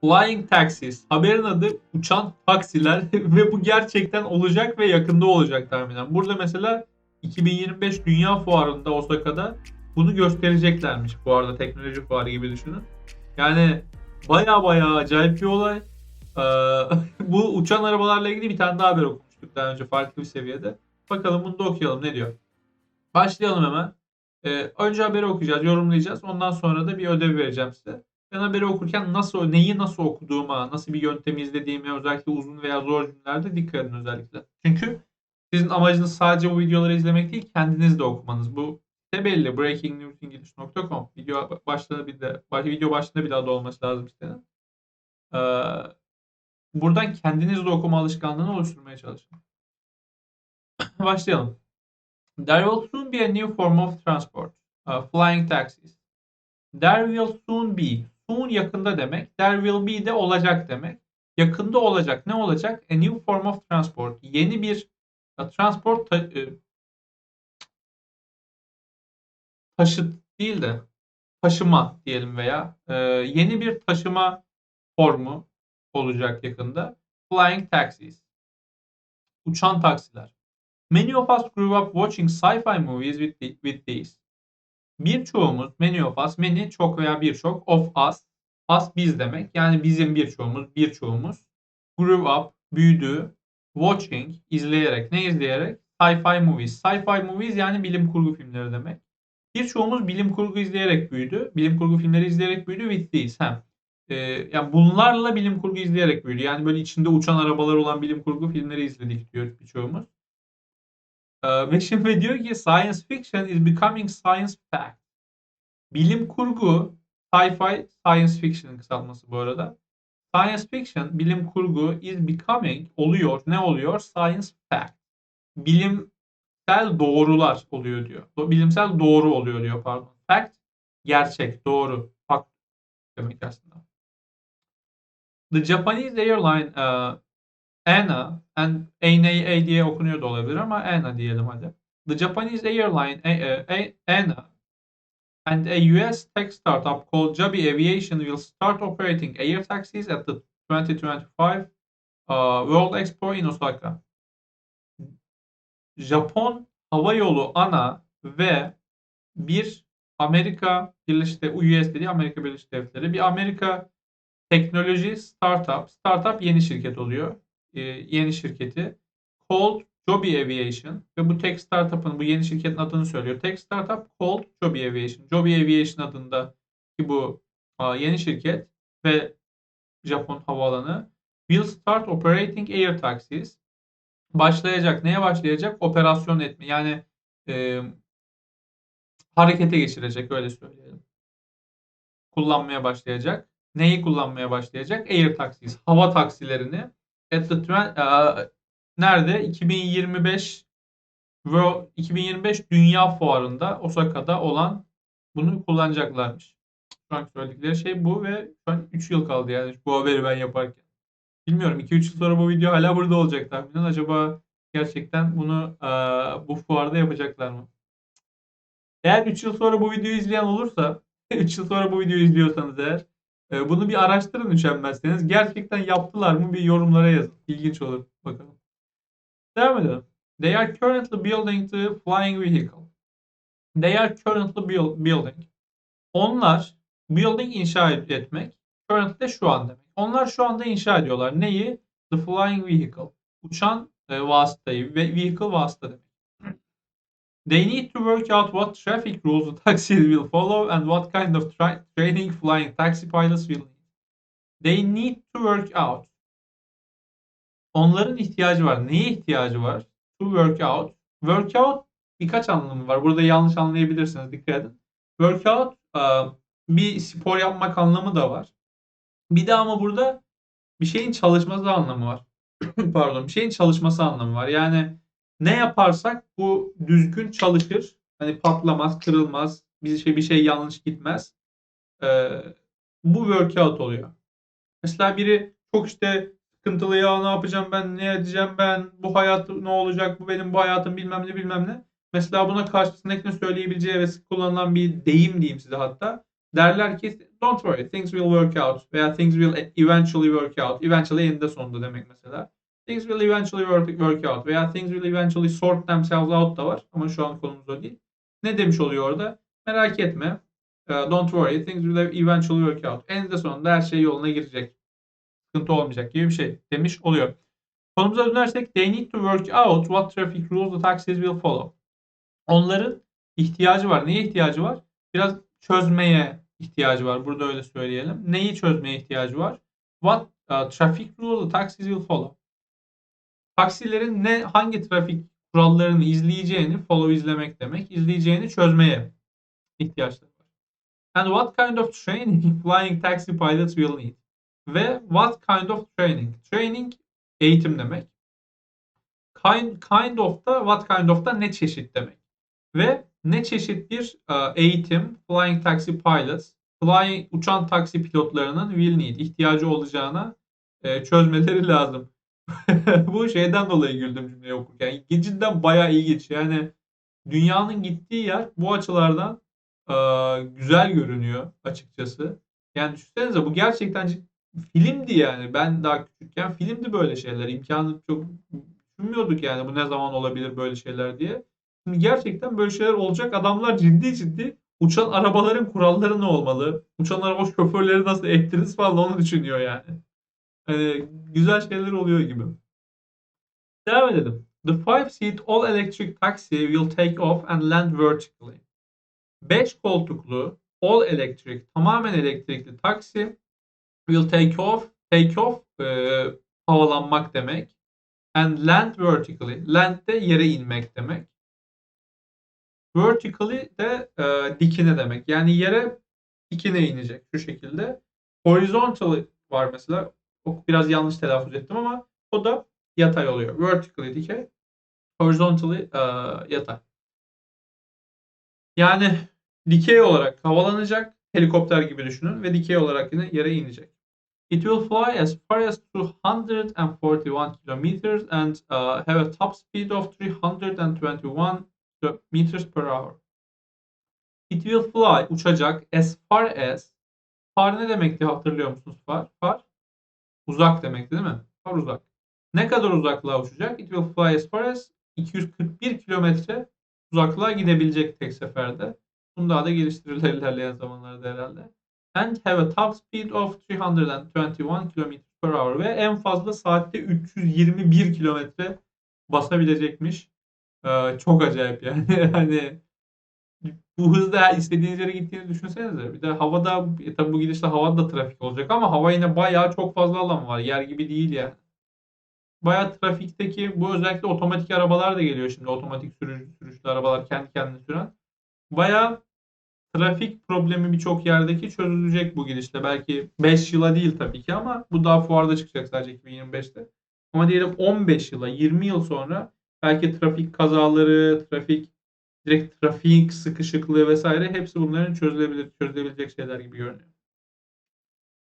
Flying Taxis. Haberin adı uçan taksiler ve bu gerçekten olacak ve yakında olacak tahminen. Burada mesela 2025 Dünya Fuarı'nda Osaka'da bunu göstereceklermiş bu arada teknoloji fuarı gibi düşünün. Yani baya baya acayip bir olay. Ee, bu uçan arabalarla ilgili bir tane daha haber okumuştuk daha önce farklı bir seviyede. Bakalım bunu da okuyalım ne diyor. Başlayalım hemen. Ee, önce haberi okuyacağız, yorumlayacağız. Ondan sonra da bir ödev vereceğim size. Haberi okurken nasıl, neyi nasıl okuduğuma, nasıl bir yöntemi izlediğime özellikle uzun veya zor cümlelerde dikkat edin özellikle. Çünkü sizin amacınız sadece bu videoları izlemek değil, kendiniz de okumanız. Bu de belli. breakingnewsenglish.com video başlığında bir de video başlığında bir daha da olması lazım sitenin. Ee, buradan kendiniz de okuma alışkanlığını oluşturmaya çalışın. Başlayalım. There will soon be a new form of transport. uh, flying taxis. There will soon be. Soon yakında demek. There will be de olacak demek. Yakında olacak. Ne olacak? A new form of transport. Yeni bir uh, transport ta- e, taşıt değil de taşıma diyelim veya e, yeni bir taşıma formu olacak yakında. Flying taxis. Uçan taksiler. Many of us grew up watching sci-fi movies with, the- with these. Birçoğumuz, many of us, many çok veya birçok, of us, us biz demek. Yani bizim birçoğumuz, birçoğumuz grew up, büyüdü, watching, izleyerek. Ne izleyerek? Sci-fi movies. Sci-fi movies yani bilim kurgu filmleri demek. Birçoğumuz bilim kurgu izleyerek büyüdü. Bilim kurgu filmleri izleyerek büyüdü with these. Hem. Ee, yani bunlarla bilim kurgu izleyerek büyüdü. Yani böyle içinde uçan arabalar olan bilim kurgu filmleri izledik diyor birçoğumuz. Ee, ve şimdi diyor ki science fiction is becoming science fact. Bilim kurgu, sci-fi, science fiction'ın kısaltması bu arada. Science fiction, bilim kurgu is becoming, oluyor. Ne oluyor? Science fact. Bilimsel doğrular oluyor diyor. Bilimsel doğru oluyor diyor pardon. Fact, gerçek, doğru. Fact demek aslında. The Japanese airline uh, ANA and ANA diye okunuyor da olabilir ama ANA diyelim hadi. The Japanese airline A- A- ANA and a US tech startup called Joby Aviation will start operating air taxis at the 2025 uh, World Expo in Osaka. Japon Hava Yolu ANA ve bir Amerika Birleşik US dediği Amerika Birleşik Devletleri, bir Amerika teknoloji startup, startup yeni şirket oluyor. Ee, yeni şirketi called Joby Aviation ve bu tech startup'ın bu yeni şirketin adını söylüyor. Tech startup called Joby Aviation. Joby Aviation adında ki bu yeni şirket ve Japon havaalanı will start operating air taxis. Başlayacak. Neye başlayacak? Operasyon etme. Yani e, harekete geçirecek öyle söyleyelim. Kullanmaya başlayacak. Neyi kullanmaya başlayacak? Air taxis. Hava taksilerini at aa, nerede? 2025 World 2025 Dünya Fuarı'nda Osaka'da olan bunu kullanacaklarmış. Şu an söyledikleri şey bu ve şu an 3 yıl kaldı yani bu haberi ben yaparken. Bilmiyorum 2-3 yıl sonra bu video hala burada olacak tahminen. Acaba gerçekten bunu aa, bu fuarda yapacaklar mı? Eğer 3 yıl sonra bu videoyu izleyen olursa 3 yıl sonra bu videoyu izliyorsanız eğer e, bunu bir araştırın üşenmezseniz. Gerçekten yaptılar mı bir yorumlara yazın. İlginç olur. Bakalım. Devam edelim. They are currently building the flying vehicle. They are currently build- building. Onlar building inşa et- etmek. Currently şu an demek. Onlar şu anda inşa ediyorlar. Neyi? The flying vehicle. Uçan e, vasıtayı ve vehicle vasıta demek. They need to work out what traffic rules the taxis will follow and what kind of tra- training flying taxi pilots will need. They need to work out. Onların ihtiyacı var. Neye ihtiyacı var? To work out. Work out birkaç anlamı var. Burada yanlış anlayabilirsiniz. Dikkat edin. Workout bir spor yapmak anlamı da var. Bir de ama burada bir şeyin çalışması anlamı var. Pardon, bir şeyin çalışması anlamı var. Yani ne yaparsak bu düzgün çalışır. Hani patlamaz, kırılmaz, bir şey bir şey yanlış gitmez. Ee, bu workout oluyor. Mesela biri çok işte sıkıntılı ya ne yapacağım ben, ne edeceğim ben, bu hayat ne olacak, bu benim bu hayatım bilmem ne bilmem ne. Mesela buna karşısındakini söyleyebileceği ve sık kullanılan bir deyim diyeyim size hatta. Derler ki don't worry things will work out veya things will eventually work out. Eventually eninde sonunda demek mesela. Things will eventually work, work out veya things will eventually sort themselves out da var ama şu an konumuz o değil. Ne demiş oluyor orada? Merak etme. Uh, don't worry things will eventually work out. Eninde sonunda her şey yoluna girecek. Sıkıntı olmayacak gibi bir şey demiş oluyor. Konumuza dönersek they need to work out what traffic rules the taxis will follow. Onların ihtiyacı var. Neye ihtiyacı var? Biraz çözmeye ihtiyacı var. Burada öyle söyleyelim. Neyi çözmeye ihtiyacı var? What uh, traffic rules the taxis will follow. Taksilerin ne hangi trafik kurallarını izleyeceğini follow izlemek demek. izleyeceğini çözmeye ihtiyaçları var. And what kind of training flying taxi pilots will need? Ve what kind of training? Training eğitim demek. Kind, kind of da what kind of da ne çeşit demek. Ve ne çeşit bir e, eğitim flying taxi pilots flying uçan taksi pilotlarının will need ihtiyacı olacağına e, çözmeleri lazım. Bu şeyden dolayı güldüm cümleyi okurken. Cidden bayağı ilginç. Yani dünyanın gittiği yer bu açılardan e, güzel görünüyor açıkçası. Yani düşünsenize bu gerçekten filmdi yani. Ben daha küçükken filmdi böyle şeyler. İmkanı çok düşünmüyorduk yani bu ne zaman olabilir böyle şeyler diye. Şimdi gerçekten böyle şeyler olacak. Adamlar ciddi ciddi uçan arabaların kuralları ne olmalı? Uçan araba şoförleri nasıl ektiniz falan onu düşünüyor yani. Hani güzel şeyler oluyor gibi. Devam edelim. The five seat all electric taxi will take off and land vertically. 5 koltuklu all electric tamamen elektrikli taksi will take off take off e, havalanmak demek and land vertically land de yere inmek demek vertically de e, dikine demek yani yere dikine inecek şu şekilde horizontally var mesela biraz yanlış telaffuz ettim ama o da yatay oluyor vertically dikey horizontally e, yatay yani dikey olarak havalanacak helikopter gibi düşünün ve dikey olarak yine yere inecek. It will fly as far as 241 kilometers and uh, have a top speed of 321 meters per hour. It will fly uçacak as far as far ne demekti hatırlıyor musunuz far? Far uzak demekti değil mi? Far uzak. Ne kadar uzaklığa uçacak? It will fly as far as 241 kilometre uzaklığa gidebilecek tek seferde. Bunu daha da geliştirirler ilerleyen zamanlarda herhalde. And have a top speed of 321 km per hour ve en fazla saatte 321 kilometre basabilecekmiş. Ee, çok acayip yani. hani bu hızda istediğiniz yere gittiğini düşünsenize. Bir de havada e, tabi bu gidişle havada da trafik olacak ama hava yine bayağı çok fazla alan var. Yer gibi değil yani. Bayağı trafikteki bu özellikle otomatik arabalar da geliyor şimdi. Otomatik sürücü, sürüşlü arabalar kendi kendine süren. Bayağı trafik problemi birçok yerdeki çözülecek bu gidişle. Belki 5 yıla değil tabii ki ama bu daha fuarda çıkacak sadece 2025'te. Ama diyelim 15 yıla, 20 yıl sonra belki trafik kazaları, trafik direkt trafik sıkışıklığı vesaire hepsi bunların çözülebilir, çözülebilecek şeyler gibi görünüyor.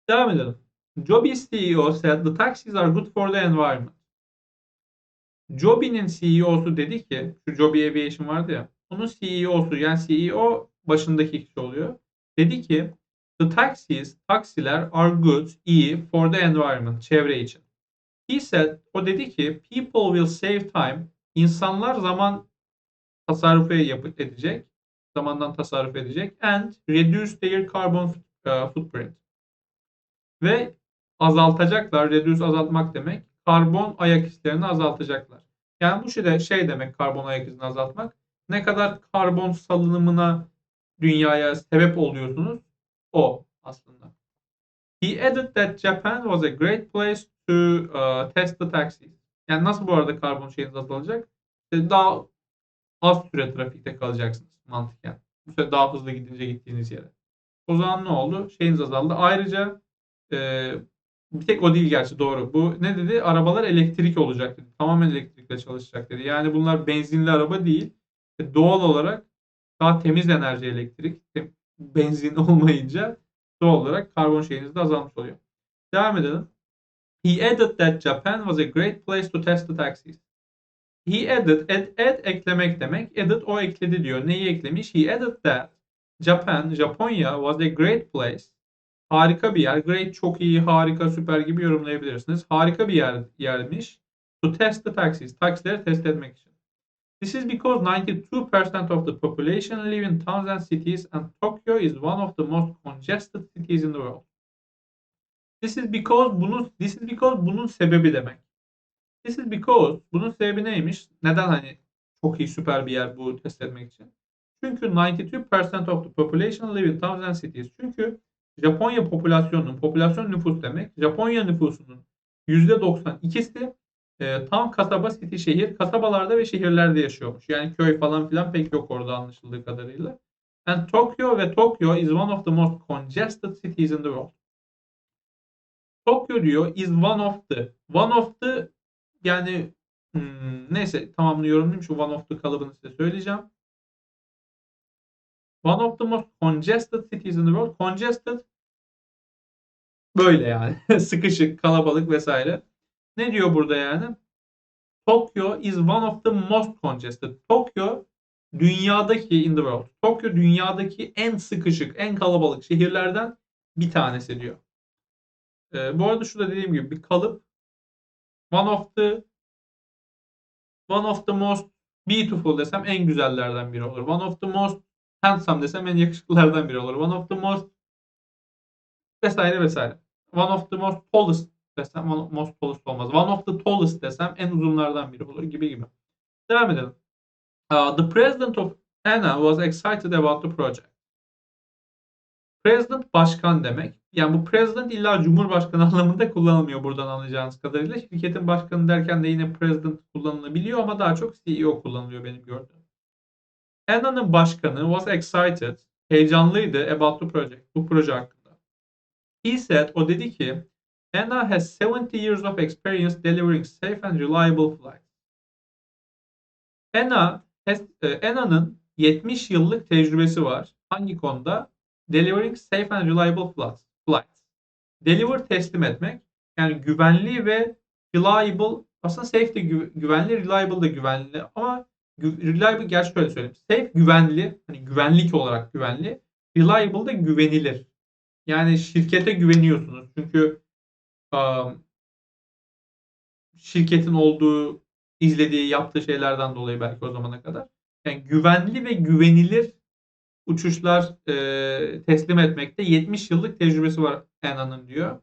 Devam edelim. Joby's CEO said the taxis are good for the environment. Joby'nin CEO'su dedi ki, şu Joby Aviation vardı ya, onun CEO'su yani CEO başındaki kişi oluyor. Dedi ki the taxis, taksiler are good, iyi for the environment, çevre için. He said, o dedi ki people will save time, insanlar zaman tasarrufu yap edecek, zamandan tasarruf edecek and reduce their carbon uh, footprint. Ve azaltacaklar, reduce azaltmak demek, karbon ayak izlerini azaltacaklar. Yani bu şey, şey demek karbon ayak izini azaltmak. Ne kadar karbon salınımına dünyaya sebep oluyorsunuz o aslında. He added that Japan was a great place to uh, test the taxis. Yani nasıl bu arada karbon şeyiniz azalacak? İşte daha az süre trafikte kalacaksınız mantıken. Bu sefer daha hızlı gidince gittiğiniz yere. O zaman ne oldu? Şeyiniz azaldı. Ayrıca e, bir tek o değil gerçi doğru. Bu ne dedi? Arabalar elektrik olacak dedi. Tamamen elektrikle çalışacak dedi. Yani bunlar benzinli araba değil. Doğal olarak daha temiz enerji elektrik benzin olmayınca doğal olarak karbon şeyiniz de azalmış oluyor. Devam edelim. He added that Japan was a great place to test the taxis. He added, add, add eklemek demek. Added o ekledi diyor. Neyi eklemiş? He added that Japan, Japonya was a great place. harika bir yer. Great çok iyi, harika, süper gibi yorumlayabilirsiniz. Harika bir yer yermiş. To test the taxis. Taksileri test etmek için. This is because 92% of the population live in towns and cities and Tokyo is one of the most congested cities in the world. This is because bunun this is because bunun sebebi demek. This is because bunun sebebi neymiş? Neden hani çok iyi süper bir yer bu test etmek için? Çünkü 92% of the population live in towns and cities. Çünkü Japonya popülasyonunun, popülasyon nüfus demek. Japonya nüfusunun %92'si e, tam kasaba, city şehir, kasabalarda ve şehirlerde yaşıyormuş. Yani köy falan filan pek yok orada anlaşıldığı kadarıyla. And Tokyo ve Tokyo is one of the most congested cities in the world. Tokyo diyor is one of the. One of the yani hmm, neyse tamamını yorumlayayım. Şu one of the kalıbını size söyleyeceğim. One of the most congested cities in the world. Congested böyle yani. Sıkışık, kalabalık vesaire. Ne diyor burada yani? Tokyo is one of the most congested. Tokyo dünyadaki in the world. Tokyo dünyadaki en sıkışık, en kalabalık şehirlerden bir tanesi diyor. Ee, bu arada şurada dediğim gibi bir kalıp one of the one of the most beautiful desem en güzellerden biri olur. One of the most handsome desem en yakışıklılardan biri olur. One of the most vesaire vesaire. One of the most tallest desem most tallest olmaz. One of the tallest desem en uzunlardan biri olur gibi gibi. Devam edelim. Uh, the president of Anna was excited about the project. President başkan demek. Yani bu president illa cumhurbaşkanı anlamında kullanılmıyor buradan anlayacağınız kadarıyla. Şirketin başkanı derken de yine president kullanılabiliyor ama daha çok CEO kullanılıyor benim gördüğüm. Anna'nın başkanı was excited, heyecanlıydı about the project, bu proje hakkında. He said, o dedi ki, Anna has 70 years of experience delivering safe and reliable flights. Anna, has- e, Anna'nın 70 yıllık tecrübesi var. Hangi konuda? Delivering safe and reliable flights. Deliver teslim etmek. Yani güvenli ve reliable aslında safe de gü- güvenli, reliable de güvenli ama reliable gerçi şöyle söyleyeyim. Safe güvenli, hani güvenlik olarak güvenli. Reliable da güvenilir. Yani şirkete güveniyorsunuz. Çünkü um, şirketin olduğu, izlediği, yaptığı şeylerden dolayı belki o zamana kadar. Yani güvenli ve güvenilir uçuşlar e, teslim etmekte 70 yıllık tecrübesi var Anna'nın diyor.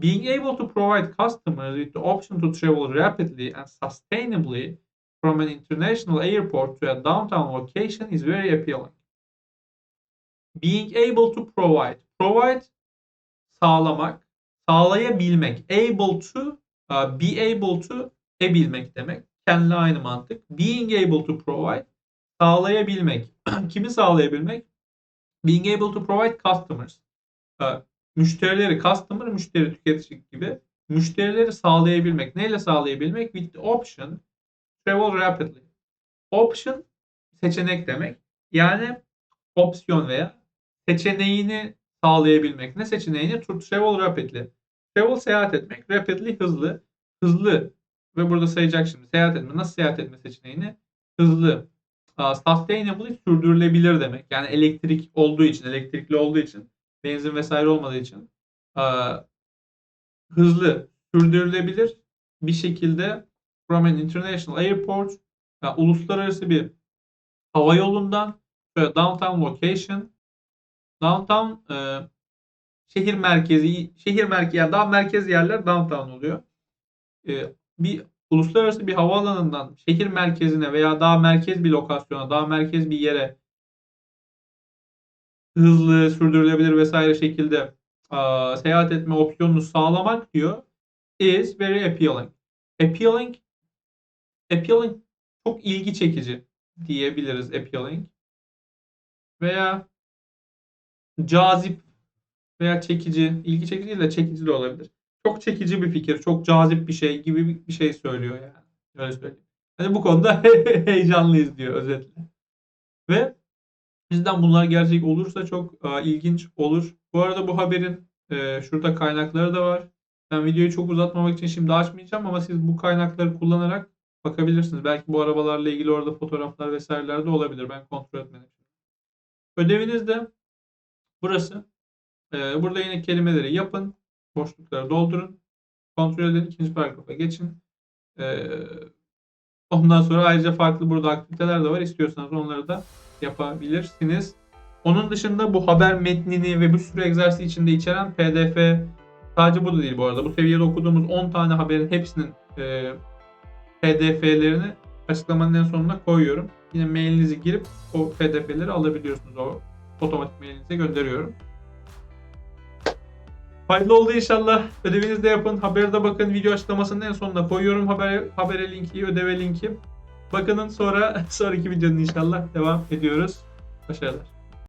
Being able to provide customers with the option to travel rapidly and sustainably from an international airport to a downtown location is very appealing. Being able to provide. Provide sağlamak, sağlayabilmek. Able to, uh, be able to ebilmek demek. Kendine aynı mantık. Being able to provide sağlayabilmek. Kimi sağlayabilmek? Being able to provide customers. Uh, müşterileri, customer, müşteri, tüketici gibi. Müşterileri sağlayabilmek. Neyle sağlayabilmek? With the option travel rapidly. Option seçenek demek. Yani opsiyon veya seçeneğini sağlayabilmek. Ne seçeneğini? To travel rapidly. Travel seyahat etmek. Rapidly hızlı. Hızlı. Ve burada sayacak şimdi. Seyahat etme. Nasıl seyahat etme seçeneğini? Hızlı. Uh, sustainably sürdürülebilir demek. Yani elektrik olduğu için, elektrikli olduğu için, benzin vesaire olmadığı için uh, hızlı, sürdürülebilir bir şekilde from an international airport yani uluslararası bir hava yolundan ve downtown location downtown e, şehir merkezi şehir merkezi yani daha merkez yerler downtown oluyor. E, bir uluslararası bir havaalanından şehir merkezine veya daha merkez bir lokasyona, daha merkez bir yere hızlı, sürdürülebilir vesaire şekilde aa, seyahat etme opsiyonunu sağlamak diyor is very appealing. Appealing appealing çok ilgi çekici diyebiliriz appealing. Veya cazip veya çekici, ilgi çekici değil de çekici de olabilir. Çok çekici bir fikir, çok cazip bir şey gibi bir- şey söylüyor yani. Öyle söyleyeyim. Hani bu konuda heyecanlıyız diyor özetle. Ve bizden bunlar gerçek olursa çok e, ilginç olur. Bu arada bu haberin e, şurada kaynakları da var. Ben videoyu çok uzatmamak için şimdi açmayacağım ama siz bu kaynakları kullanarak bakabilirsiniz. Belki bu arabalarla ilgili orada fotoğraflar vesaireler de olabilir. Ben kontrol etmedim. Ödeviniz de burası. Ee, burada yine kelimeleri yapın. Boşlukları doldurun. Kontrol edin. ikinci paragrafa geçin. Ee, ondan sonra ayrıca farklı burada aktiviteler de var. İstiyorsanız onları da yapabilirsiniz. Onun dışında bu haber metnini ve bir sürü egzersiz içinde içeren pdf sadece bu da değil bu arada. Bu seviyede okuduğumuz 10 tane haberin hepsinin e, pdf'lerini açıklamanın en sonuna koyuyorum. Yine mailinizi girip o pdf'leri alabiliyorsunuz. O otomatik mailinize gönderiyorum. Faydalı oldu inşallah. Ödevinizi de yapın. Habere de bakın. Video açıklamasının en sonuna koyuyorum habere, habere linki, ödeve linki. Bakının sonra sonraki videonun inşallah devam ediyoruz. Başarılar.